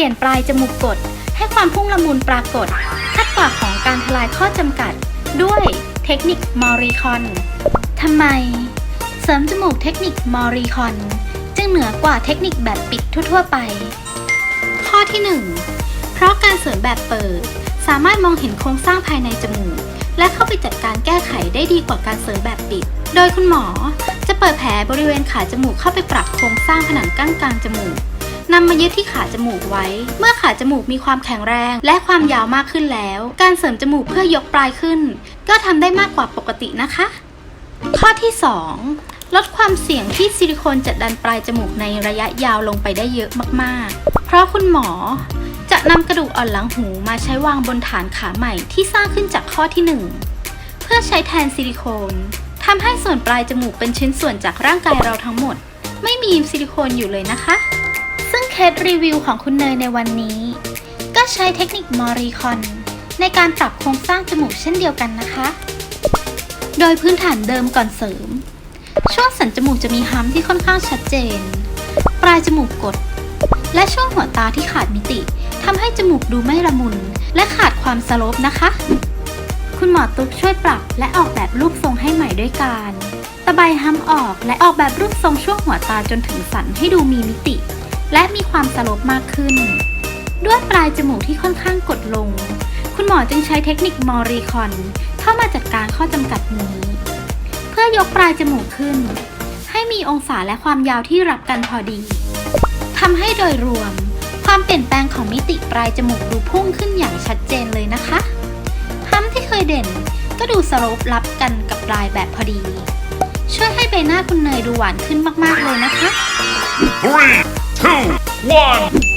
ปลี่ยนปลายจมูกกด ให้ความพุ่งละมุนปรากฏคัดกว่าของการทลายข้อจำกัด ด้วยเทคนิคมอริคอนทำไม เสริมจมูกเทคนิคมอริคอนจึงเหนือกว่าเทคนิคแบบปิดทั่วๆไป ข้อที่ 1 เพราะการเสริมแบบเปิด สามารถมองเห็นโครงสร้างภายในจมูก และเข้าไปจัดการแก้ไขได้ดีกว่าการเสริมแบบปิด โดยคุณหมอจะเปิดแผลบริเวณขาจมูกเข้าไปปรับโครงสร้างผนังกั้นกลางจมูก นำมายึดที่ขาจมูกไว้ เมื่อขาจมูกมีความแข็งแรงและความยาวมากขึ้นแล้ว การเสริมจมูกเพื่อยกปลายขึ้น ก็ทำได้มากกว่าปกตินะคะ ข้อที่ 2ลดความเสี่ยงที่ซิลิโคนจะดันปลายจมูกในระยะยาวลงไปได้เยอะมากๆ เพราะคุณหมอจะนำกระดูกอ่อนหลังหูมาใช้วางบนฐานขาใหม่ที่สร้างขึ้นจากข้อที่ 1 เพื่อใช้แทนซิลิโคนทำให้ส่วนปลายจมูกเป็นชิ้นส่วนจากร่างกายเราทั้งหมด ไม่มีซิลิโคนอยู่เลยนะคะ เคสรีวิวของคุณเนยในวันนี้ ก็ใช้เทคนิคมอรีคอนในการปรับโครงสร้างจมูกเช่นเดียวกันนะคะ โดยพื้นฐานเดิมก่อนเสริม ช่วงสันจมูกจะมีฮัมที่ค่อนข้างชัดเจน ปลายจมูกกด และช่วงหัวตาที่ขาดมิติทำให้จมูกดูไม่ละมุน และขาดความสโลปนะคะ คุณหมอตุ๊กช่วยปรับและออกแบบรูปทรงให้ใหม่ด้วยการตะไบฮัมออกและออกแบบรูปทรงช่วงหัวตาจนถึงสันให้ดูมีมิติ และมีความสลปมากขึ้น ด้วยปลายจมูกที่ค่อนข้างกดลง คุณหมอจึงใช้เทคนิคมอรีคอนเข้ามาจัดการข้อจำกัดนี้ เพื่อยกปลายจมูกขึ้น ให้มีองศาและความยาวที่รับกันพอดีทำให้โดยรวม ความเปลี่ยนแปลงของมิติปลายจมูกดูพุ่งขึ้นอย่างชัดเจนเลยนะคะฮัมที่เคยเด่นก็ดูสโลปรับกันกับปลายแบบพอดี ช่วยให้ใบหน้าคุณเนยดูหวานขึ้นมากๆเลยนะคะ two, one.